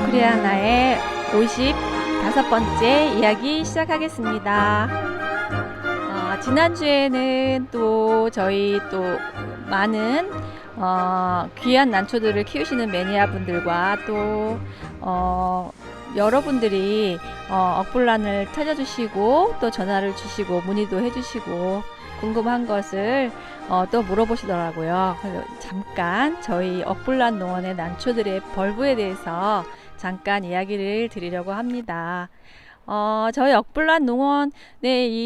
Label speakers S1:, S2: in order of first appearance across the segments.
S1: 워크리아나의 55번째 이야기 시작하겠습니다. 어, 지난주에는 또 저희 또 많은 어, 귀한 난초들을 키우시는 매니아 분들과 또 어, 여러분들이 어, 억불란을 찾아주시고 또 전화를 주시고 문의도 해주시고 궁금한 것을 어, 또 물어보시더라고요. 그래서 잠깐 저희 억불란 농원의 난초들의 벌브에 대해서 잠깐 이야기를 드리려고 합니다. 어, 저희 억불란 농원의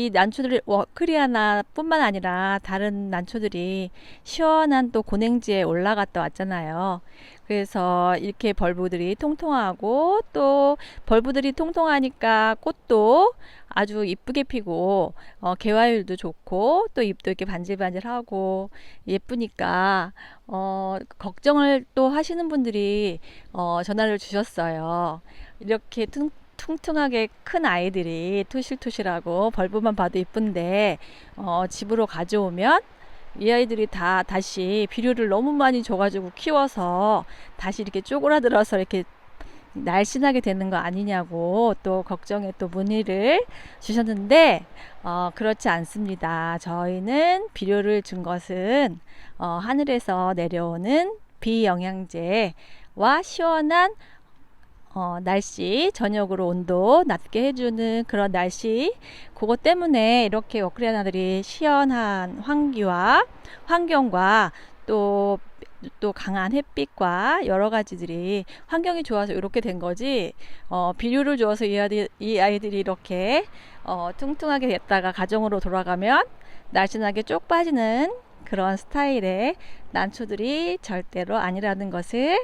S1: 이 난초들 워크리아나뿐만 아니라 다른 난초들이 시원한 또 고냉지에 올라갔다 왔잖아요. 그래서 이렇게 벌브들이 통통하고 또 벌브들이 통통하니까 꽃도 아주 이쁘게 피고 어, 개화율도 좋고 또 잎도 이렇게 반질반질하고 예쁘니까 어, 걱정을 또 하시는 분들이 어, 전화를 주셨어요. 이렇게 퉁, 퉁퉁하게 큰 아이들이 투실투실하고 벌브만 봐도 이쁜데 어, 집으로 가져오면 이 아이들이 다 다시 비료를 너무 많이 줘가지고 키워서 다시 이렇게 쪼그라들어서 이렇게 날씬하게 되는 거 아니냐고 또 걱정에 또 문의를 주셨는데 어, 그렇지 않습니다. 저희는 비료를 준 것은 어, 하늘에서 내려오는 비영양제와 시원한 어, 날씨, 저녁으로 온도 낮게 해주는 그런 날씨, 그것 때문에 이렇게 워크리아나들이 시원한 환기와 환경과 또, 또 강한 햇빛과 여러 가지들이 환경이 좋아서 이렇게 된 거지, 어, 비료를 줘서 이, 아이들, 이 아이들이 이렇게 어, 뚱뚱하게 됐다가 가정으로 돌아가면 날씬하게 쪽 빠지는 그런 스타일의 난초들이 절대로 아니라는 것을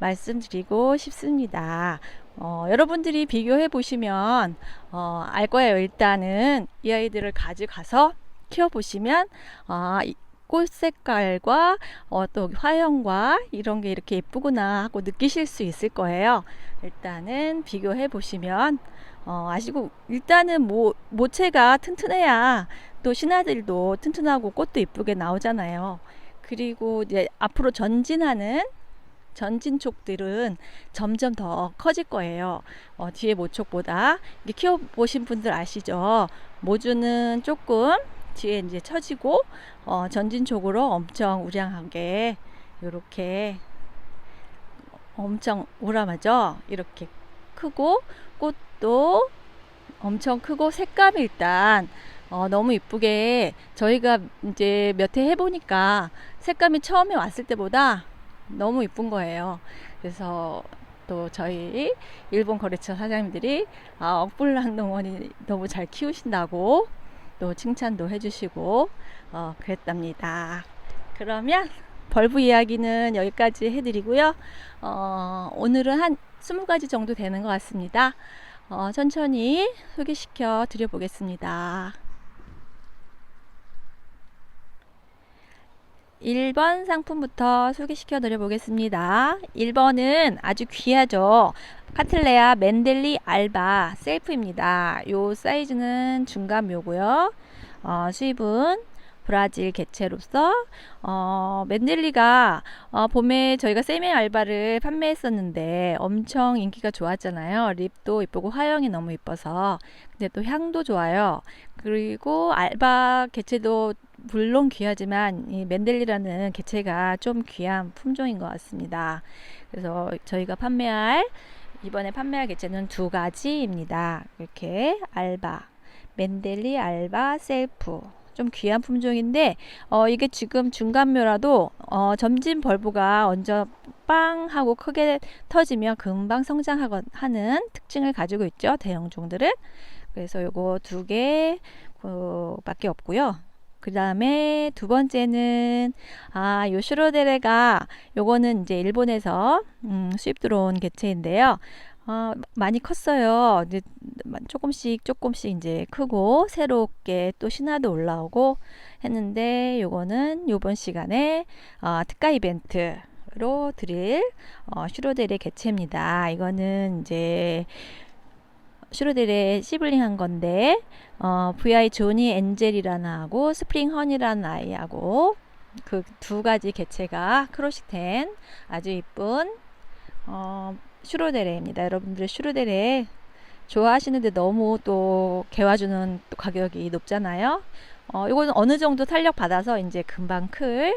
S1: 말씀드리고 싶습니다. 어, 여러분들이 비교해 보시면 어, 알 거예요. 일단은 이 아이들을 가져가서 키워 보시면 어, 꽃 색깔과 어, 또 화형과 이런 게 이렇게 예쁘구나 하고 느끼실 수 있을 거예요. 일단은 비교해 보시면 어, 아시고 일단은 모, 모체가 튼튼해야 또 신화들도 튼튼하고 꽃도 이쁘게 나오잖아요. 그리고 이제 앞으로 전진하는 전진촉들은 점점 더 커질 거예요. 어, 뒤에 모촉보다 이게 키워 보신 분들 아시죠? 모주는 조금 뒤에 이제 처지고 어, 전진촉으로 엄청 우량하게 이렇게 엄청 우람하죠? 이렇게 크고 꽃도 엄청 크고 색감이 일단 어, 너무 이쁘게 저희가 이제 몇 해 해보니까 색감이 처음에 왔을 때보다 너무 이쁜 거예요. 그래서 또 저희 일본 거래처 사장님들이 아, 억불란 농원이 너무 잘 키우신다고 또 칭찬도 해주시고 어, 그랬답니다. 그러면 벌브 이야기는 여기까지 해드리고요. 어, 오늘은 한 20가지 정도 되는 것 같습니다. 어, 천천히 소개시켜 드려보겠습니다. 1번 상품부터 소개시켜 드려 보겠습니다. 1번은 아주 귀하죠. 카틀레아 맨델리 알바 셀프입니다. 요 사이즈는 중간묘고요. 어, 수입은 브라질 개체로서 어, 맨델리가 어, 봄에 저희가 세미 알바를 판매했었는데 엄청 인기가 좋았잖아요. 립도 이쁘고 화형이 너무 이뻐서 근데 또 향도 좋아요. 그리고 알바 개체도 물론 귀하지만 이 맨델리라는 개체가 좀 귀한 품종인 것 같습니다. 그래서 저희가 판매할 이번에 판매할 개체는 두 가지입니다. 이렇게 알바, 맨델리 알바 셀프. 좀 귀한 품종인데 어, 이게 지금 중간묘라도 어, 점진 벌브가 먼저 빵 하고 크게 터지면 금방 성장하는 특징을 가지고 있죠 대형종들은 그래서 요거 두 개밖에 없고요 그 다음에 두 번째는 아, 요 슈로데레가 요거는 이제 일본에서 음, 수입 들어온 개체인데요. 어, 많이 컸어요. 이제 조금씩 조금씩 이제 크고 새롭게 또 신화도 올라오고 했는데 요거는 요번 시간에 어, 특가 이벤트 로 드릴 어, 슈로데레 개체입니다. 이거는 이제 슈로델의 시블링 한 건데 어, VI 조니 엔젤이라는 아하고 스프링 허니라는 아이하고 그 두 가지 개체가 크로시텐 아주 이쁜 어, 슈로데레입니다. 여러분들 슈로데레 좋아하시는데 너무 또 개와주는 또 가격이 높잖아요. 어, 이거는 어느 정도 탄력 받아서 이제 금방 클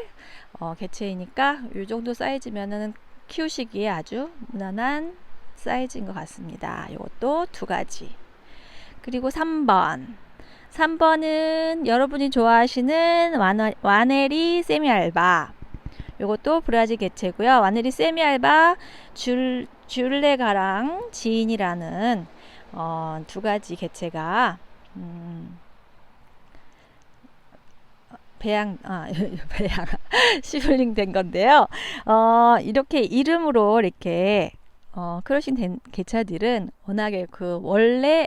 S1: 어, 개체이니까 이 정도 사이즈면은 키우시기에 아주 무난한 사이즈인 것 같습니다. 이것도 두 가지. 그리고 3번. 3번은 여러분이 좋아하시는 와너, 와네리 세미알바. 요것도 브라질 개체고요. 와네리 세미알바 줄 줄레가랑 지인이라는 어, 두 가지 개체가 음, 배양 아 배양 시블링 된 건데요. 어, 이렇게 이름으로 이렇게 어, 크로싱 된 개체들은 워낙에 그 원래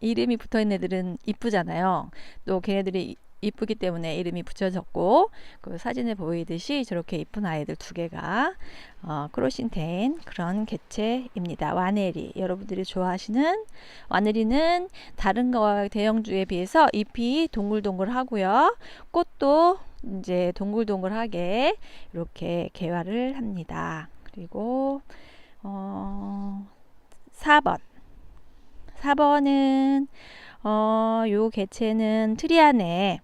S1: 이름이 붙어 있는 애들은 이쁘잖아요. 또 걔네들이 이쁘기 때문에 이름이 붙여졌고 그 사진에 보이듯이 저렇게 이쁜 아이들 두 개가 어, 크로싱 된 그런 개체입니다. 와네리 여러분들이 좋아하시는 와네리는 다른 거 대형주에 비해서 잎이 동글동글하고요. 꽃도 이제 동글동글하게 이렇게 개화를 합니다. 그리고 어, 4번 4번은 어, 요 개체는 트리 안에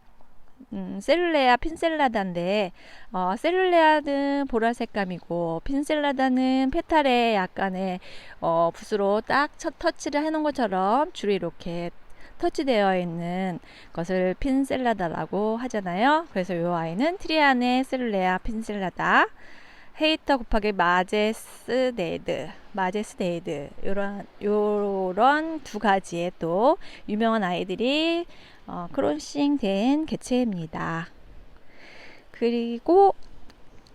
S1: 음, 셀룰레아 핀셀라다인데 어, 셀룰레아는 보라색감이고 핀셀라다는 페탈에 약간의 어, 붓으로 딱첫 터치를 해놓은 것처럼 줄이 이렇게 터치되어 있는 것을 핀셀라다라고 하잖아요. 그래서 이 아이는 트리안의 셀룰레아 핀셀라다 헤이터 곱하기 마제스네이드, 마제스네이드 요런 요런 두 가지의 또 유명한 아이들이 어, 크로싱된 개체입니다. 그리고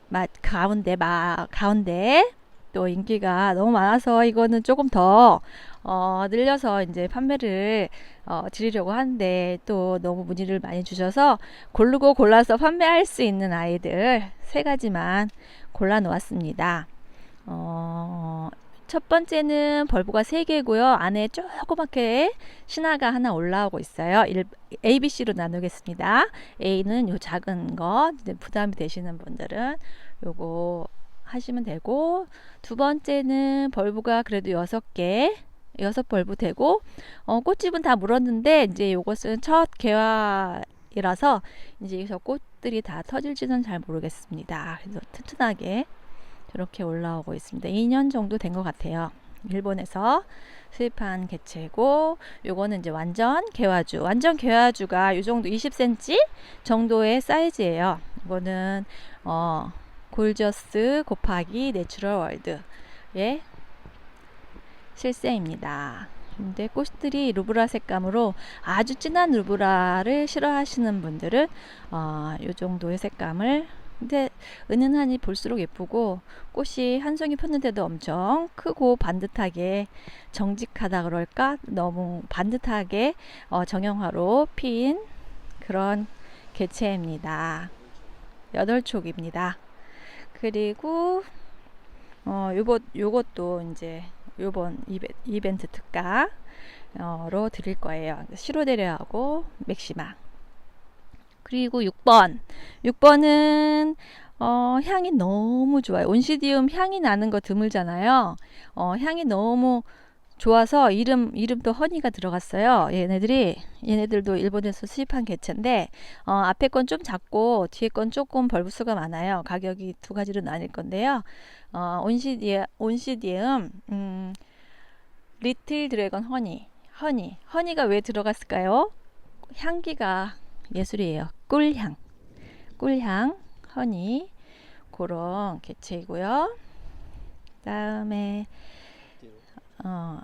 S1: 마, 가운데 마 가운데 또 인기가 너무 많아서 이거는 조금 더 어, 늘려서 이제 판매를 어, 드리려고 하는데 또 너무 문의를 많이 주셔서 고르고 골라서 판매할 수 있는 아이들 세 가지만 골라 놓았습니다. 어, 첫 번째는 벌브가 3개고요. 안에 조그맣게 신화가 하나 올라오고 있어요. A, B, C로 나누겠습니다. A는 요 작은 거 부담이 되시는 분들은 요거 하시면 되고 두 번째는 벌브가 그래도 6개 여섯 벌브 되고 어, 꽃집은 다 물었는데 이제 요것은 첫 개화이라서 이제 저 꽃들이 다 터질지는 잘 모르겠습니다. 그래서 튼튼하게 이렇게 올라오고 있습니다. 2년 정도 된 것 같아요. 일본에서 수입한 개체고 요거는 이제 완전 개화주 완전 개화주가 요 정도 20cm 정도의 사이즈예요 이거는 어 골저스 곱하기 내추럴 월드의 실세입니다 근데 꽃들이 루브라 색감으로 아주 진한 루브라를 싫어하시는 분들은 어, 요 정도의 색감을 근데 은은하니 볼수록 예쁘고 꽃이 한 송이 폈는데도 엄청 크고 반듯하게 정직하다 그럴까 너무 반듯하게 어, 정형화로 핀 그런 개체입니다. 여덟 촉입니다. 그리고 어, 요것 요것도 이제 요번 이벤, 트 특가로 드릴 거예요. 시로데레하고 맥시마. 그리고 6번. 6번은 어, 향이 너무 좋아요. 온시디움 향이 나는 거 드물잖아요. 어, 향이 너무 좋아서 이름 이름도 허니가 들어갔어요. 얘네들이 얘네들도 일본에서 수입한 개체인데 어, 앞에 건 좀 작고 뒤에 건 조금 벌브수가 많아요. 가격이 두 가지로 나뉠 건데요. 어, 온시디에 온시디움 음, 리틀 드래곤 허니 허니 허니가 왜 들어갔을까요? 향기가 예술이에요. 꿀향, 꿀향, 허니 그런 개체이고요. 다음에 어,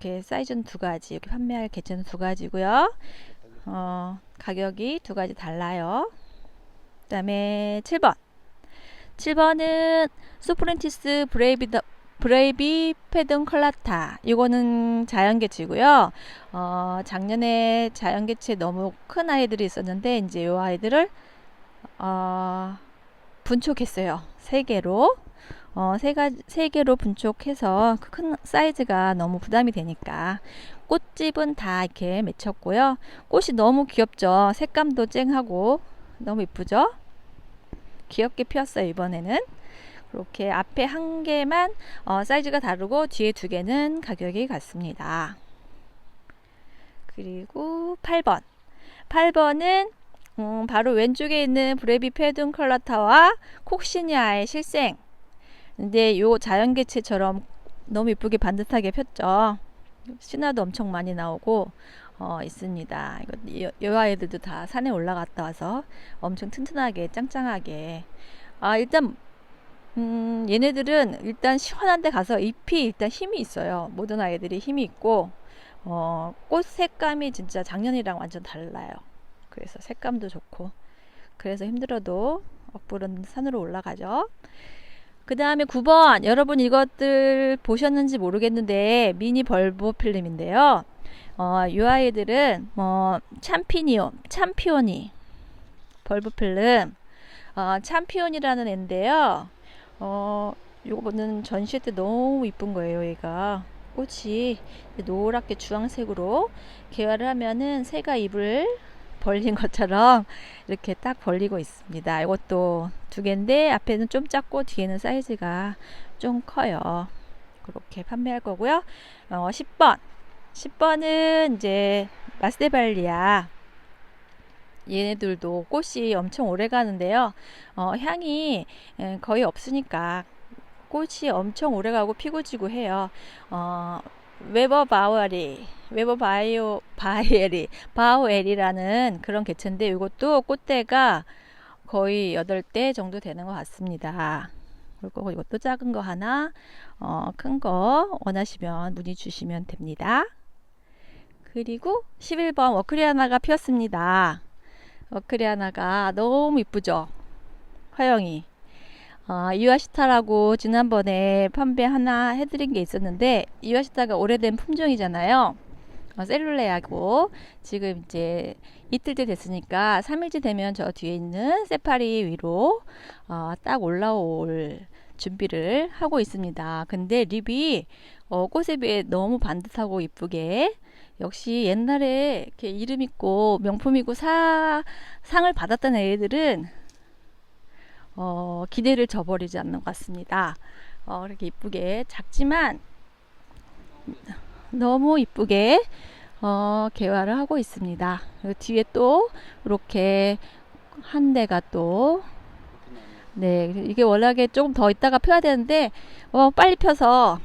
S1: 이렇게 사이즈는 두 가지, 이렇게 판매할 개체는 두 가지고요. 어, 가격이 두 가지 달라요. 그다음에 7번. 7번은 소프렌티스 브레이비더 브레이비 패든 컬라타 이거는 자연개체고요. 어, 작년에 자연개체 너무 큰 아이들이 있었는데 이제 이 아이들을 어, 분촉했어요. 세 개로 어, 세, 가, 세 개로 분촉해서 그큰 사이즈가 너무 부담이 되니까 꽃집은 다 이렇게 맺혔고요. 꽃이 너무 귀엽죠. 색감도 쨍하고 너무 이쁘죠. 귀엽게 피었어요 이번에는. 그렇게 앞에 한 개만 어, 사이즈가 다르고 뒤에 두 개는 가격이 같습니다. 그리고 8번. 8번은 음, 바로 왼쪽에 있는 브레비 페둔 컬러타와 콕시니아의 실생. 근데 요 자연개체처럼 너무 이쁘게 반듯하게 폈죠. 신화도 엄청 많이 나오고 어, 있습니다. 이거 이, 이 아이들도 다 산에 올라갔다 와서 엄청 튼튼하게 짱짱하게. 아 일단 음, 얘네들은 일단 시원한 데 가서 잎이 일단 힘이 있어요. 모든 아이들이 힘이 있고 어, 꽃 색감이 진짜 작년이랑 완전 달라요. 그래서 색감도 좋고 그래서 힘들어도 억불은 산으로 올라가죠. 그 다음에 9번 여러분 이것들 보셨는지 모르겠는데 미니 벌보 필름인데요. 어, 이 아이들은 뭐 참피니오, 참피오니 벌브 필름 어, 참피온이라는 애인데요. 어, 요거는 전시회 때 너무 이쁜 거예요, 얘가. 꽃이 노랗게 주황색으로 개화를 하면은 새가 입을 벌린 것처럼 이렇게 딱 벌리고 있습니다. 이것도 두 개인데 앞에는 좀 작고 뒤에는 사이즈가 좀 커요. 그렇게 판매할 거고요. 어, 10번. 10번은 이제 마스데발리아. 얘네들도 꽃이 엄청 오래 가는데요. 어, 향이 에, 거의 없으니까 꽃이 엄청 오래 가고 피고 지고 해요. 어, 웨버 바우리, 웨버 바이오, 바이에리, 바우엘이라는 그런 개체인데 이것도 꽃대가 거의 8대 정도 되는 것 같습니다. 그리고 이것도 작은 거 하나, 어, 큰 거 원하시면 문의 주시면 됩니다. 그리고 11번 워크리아나가 피었습니다. 워크리아나가 너무 이쁘죠? 화영이. 어, 이와시타라고 지난번에 판매 하나 해드린 게 있었는데 이와시타가 오래된 품종이잖아요. 어, 셀룰레하고 지금 이제 이틀째 됐으니까 3일째 되면 저 뒤에 있는 세파리 위로 어, 딱 올라올 준비를 하고 있습니다. 근데 립이 어, 꽃에 비해 너무 반듯하고 이쁘게 역시 옛날에 이렇게 이름 있고 명품이고 사, 상을 받았던 애들은 어, 기대를 저버리지 않는 것 같습니다. 어, 이렇게 이쁘게 작지만 너무 이쁘게 어, 개화를 하고 있습니다. 뒤에 또 이렇게 한 대가 또 네, 이게 워낙에 조금 더 있다가 펴야 되는데 어, 빨리 펴서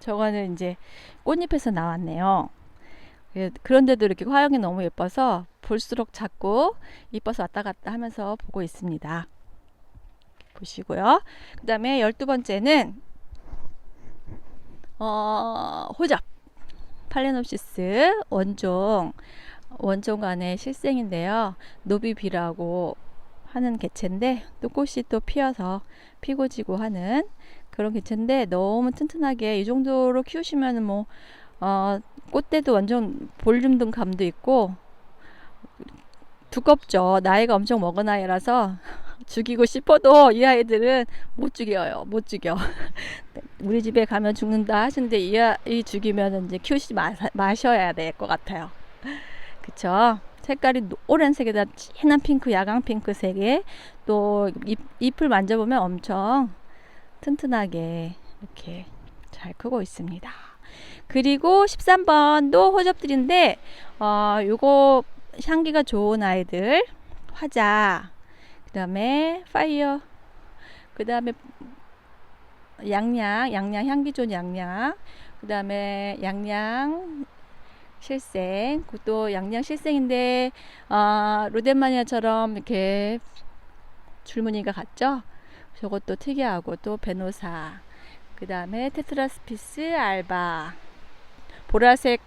S1: 저거는 이제 꽃잎에서 나왔네요. 예, 그런데도 이렇게 화형이 너무 예뻐서 볼수록 자꾸 이뻐서 왔다 갔다 하면서 보고 있습니다. 보시고요. 그 다음에 열두 번째는 어, 호접 팔레놉시스 원종 원종 간의 실생인데요. 노비비라고 하는 개체인데 또 꽃이 또 피어서 피고 지고 하는 그런 개체인데 너무 튼튼하게 이 정도로 키우시면 뭐 어, 꽃대도 완전 볼륨 감도 있고 두껍죠. 나이가 엄청 먹은 아이라서 죽이고 싶어도 이 아이들은 못 죽여요. 못 죽여. 우리 집에 가면 죽는다 하시는데 이 아 이 죽이면 이제 키우지 마, 마셔야 될 것 같아요. 그쵸? 색깔이 오렌색에다 진한 핑크, 야광 핑크색에 또 잎, 잎을 만져보면 엄청 튼튼하게 이렇게 잘 크고 있습니다. 그리고 13번도 호접들인데 어, 요거 향기가 좋은 아이들 화자 그 다음에 파이어 그 다음에 양양 양양 향기 좋은 양양 그 다음에 양양 실생 그것도 양양 실생인데 어, 로덴마니아처럼 이렇게 줄무늬가 같죠? 저것도 특이하고 또 베노사 그 다음에 테트라스피스 알바 보라색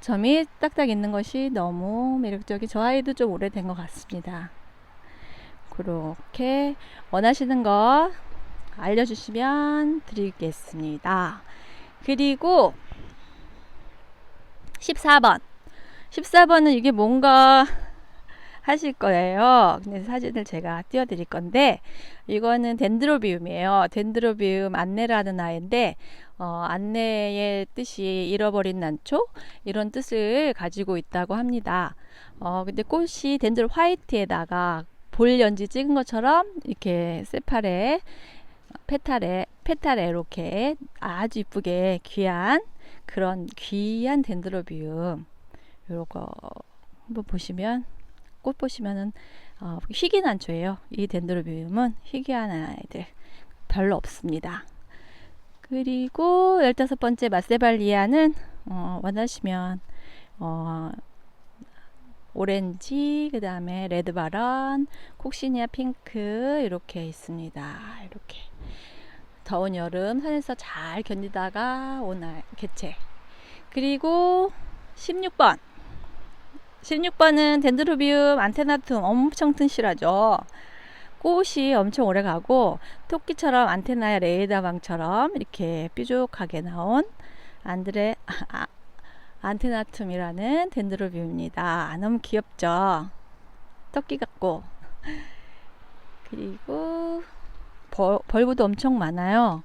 S1: 점이 딱딱 있는 것이 너무 매력적이 저 아이도 좀 오래된 것 같습니다. 그렇게 원하시는 거 알려주시면 드리겠습니다. 그리고 14번 14번은 이게 뭔가 하실 거예요. 근데 사진을 제가 띄워드릴 건데 이거는 덴드로비움이에요. 덴드로비움 안내라는 아이인데 어, 안내의 뜻이 잃어버린 난초 이런 뜻을 가지고 있다고 합니다. 어, 근데 꽃이 덴드로 화이트에다가 볼 연지 찍은 것처럼 이렇게 세팔에 페탈에 페탈에 이렇게 아주 이쁘게 귀한 그런 귀한 덴드로비움 요거 한번 보시면 꽃 보시면은 어, 희귀 난초예요. 이 덴드로비움은 희귀한 아이들 별로 없습니다. 그리고 15번째 마세발리아는 어, 원하시면 어, 오렌지, 그 다음에 레드바런, 콕시니아 핑크 이렇게 있습니다. 이렇게 더운 여름 산에서 잘 견디다가 오늘 개체. 그리고 16번. 16번은 덴드로비움 안테나툼 엄청 튼실하죠. 꽃이 엄청 오래 가고 토끼처럼 안테나에 레이더방처럼 이렇게 뾰족하게 나온 안드레 아, 안테나툼이라는 덴드로비움입니다. 너무 귀엽죠? 토끼 같고 그리고 벌, 벌브도 엄청 많아요.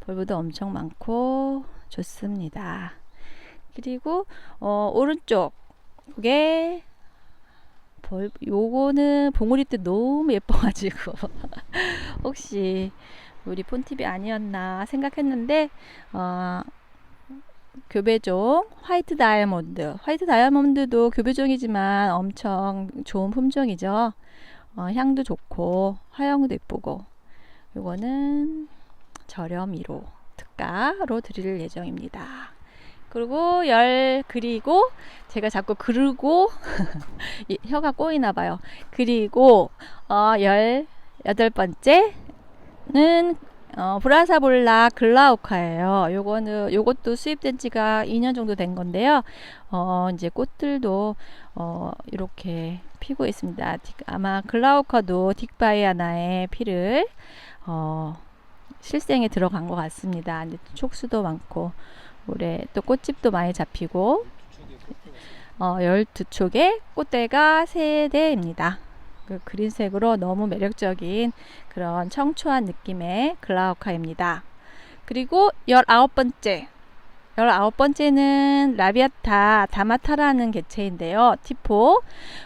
S1: 벌브도 엄청 많고 좋습니다. 그리고 어, 오른쪽 이게 벌 요거는 봉우리 때 너무 예뻐가지고. 혹시 우리 폰팁이 아니었나 생각했는데 어, 교배종 화이트 다이아몬드. 화이트 다이아몬드도 교배종이지만 엄청 좋은 품종이죠. 어, 향도 좋고 화형도 예쁘고. 요거는 저렴 1호 특가로 드릴 예정입니다 그리고 열 그리고 제가 자꾸 그르고 이 혀가 꼬이나 봐요. 그리고 어, 열 여덟 번째는 어, 브라사볼라 글라우카예요. 요거는 요것도 수입된 지가 2년 정도 된 건데요. 어, 이제 꽃들도 어, 이렇게 피고 있습니다. 딕- 아마 글라우카도 딕바이아나의 피를 어, 실생에 들어간 것 같습니다. 근데 촉수도 많고 올해 또 꽃집도 많이 잡히고 어, 12촉의 꽃대가 3대입니다. 그 그린색으로 너무 매력적인 그런 청초한 느낌의 글라우카입니다. 그리고 19번째 19번째는 라비아타 다마타라는 개체인데요. 티포.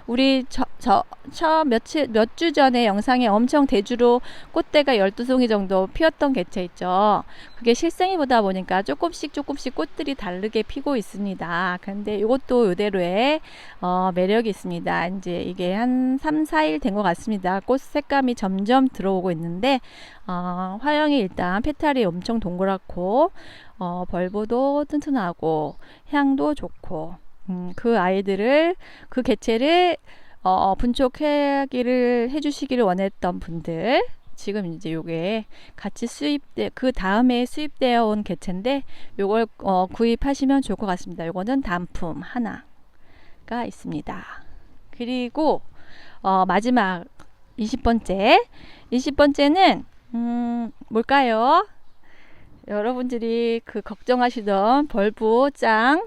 S1: 우리 저, 저, 저 며칠, 몇 주 전에 영상에 엄청 대주로 꽃대가 12송이 정도 피었던 개체 있죠. 그게 실생이 보다 보니까 조금씩 조금씩 꽃들이 다르게 피고 있습니다. 근데 이것도 이대로의 어, 매력이 있습니다. 이제 이게 한 3, 4일 된 것 같습니다. 꽃 색감이 점점 들어오고 있는데, 어, 화형이 일단 페탈이 엄청 동그랗고, 어, 벌보도 튼튼하고, 향도 좋고, 음, 그 아이들을, 그 개체를, 어, 분촉하기를 해주시기를 원했던 분들, 지금 이제 요게 같이 수입돼, 그 다음에 수입되어 온 개체인데, 요걸, 어, 구입하시면 좋을 것 같습니다. 요거는 단품 하나가 있습니다. 그리고, 어, 마지막 20번째. 20번째는, 음, 뭘까요? 여러분들이 그 걱정하시던 벌부짱,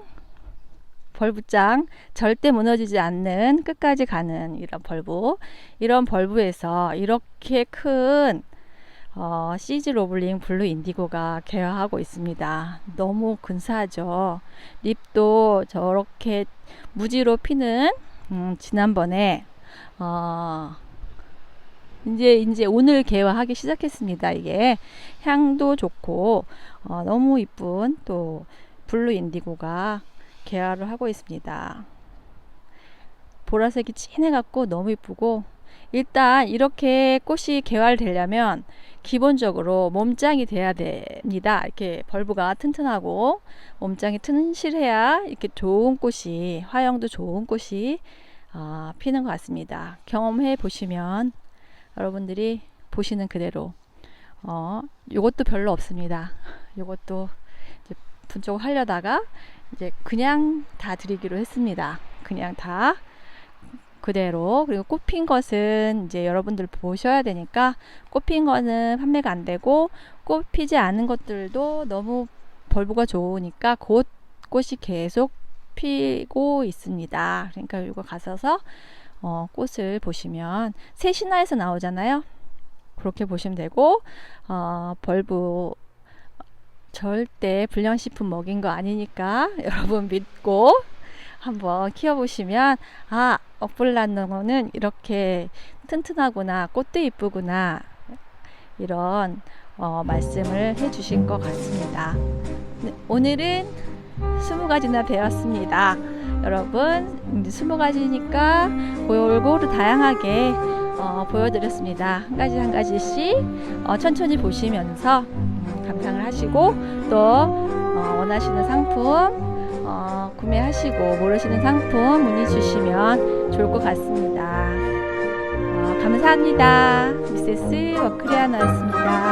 S1: 벌부짱, 절대 무너지지 않는 끝까지 가는 이런 벌부. 이런 벌부에서 이렇게 큰 어, 시즈 로블링 블루 인디고가 개화하고 있습니다. 너무 근사하죠. 립도 저렇게 무지로 피는 음, 지난번에 어, 이제 이제 오늘 개화하기 시작했습니다. 이게 향도 좋고 어, 너무 이쁜 또 블루 인디고가 개화를 하고 있습니다. 보라색이 진해갖고 너무 이쁘고 일단 이렇게 꽃이 개화되려면 기본적으로 몸짱이 돼야 됩니다. 이렇게 벌브가 튼튼하고 몸짱이 튼실해야 이렇게 좋은 꽃이 화형도 좋은 꽃이 어, 피는 것 같습니다. 경험해 보시면 여러분들이 보시는 그대로 어, 요것도 별로 없습니다. 요것도 이제 분쪽을 하려다가 이제 그냥 다 드리기로 했습니다. 그냥 다 그대로 그리고 꽃핀 것은 이제 여러분들 보셔야 되니까 꽃핀 거는 판매가 안 되고 꽃 피지 않은 것들도 너무 벌브가 좋으니까 곧 꽃이 계속 피고 있습니다. 그러니까 이거 가셔서 어, 꽃을 보시면 새 신화에서 나오잖아요. 그렇게 보시면 되고 어, 벌브 절대 불량식품 먹인 거 아니니까 여러분 믿고 한번 키워보시면 아 억불란농어는 이렇게 튼튼하구나 꽃도 이쁘구나 이런 어, 말씀을 해주신 것 같습니다. 네, 오늘은 20가지나 배웠습니다. 여러분, 이제 20가지니까 골고루 다양하게 어, 보여드렸습니다. 한 가지 한 가지씩 어, 천천히 보시면서 음, 감상을 하시고 또 어, 원하시는 상품 어, 구매하시고 모르시는 상품 문의 주시면 좋을 것 같습니다. 어, 감사합니다. 미세스 워크리아나였습니다.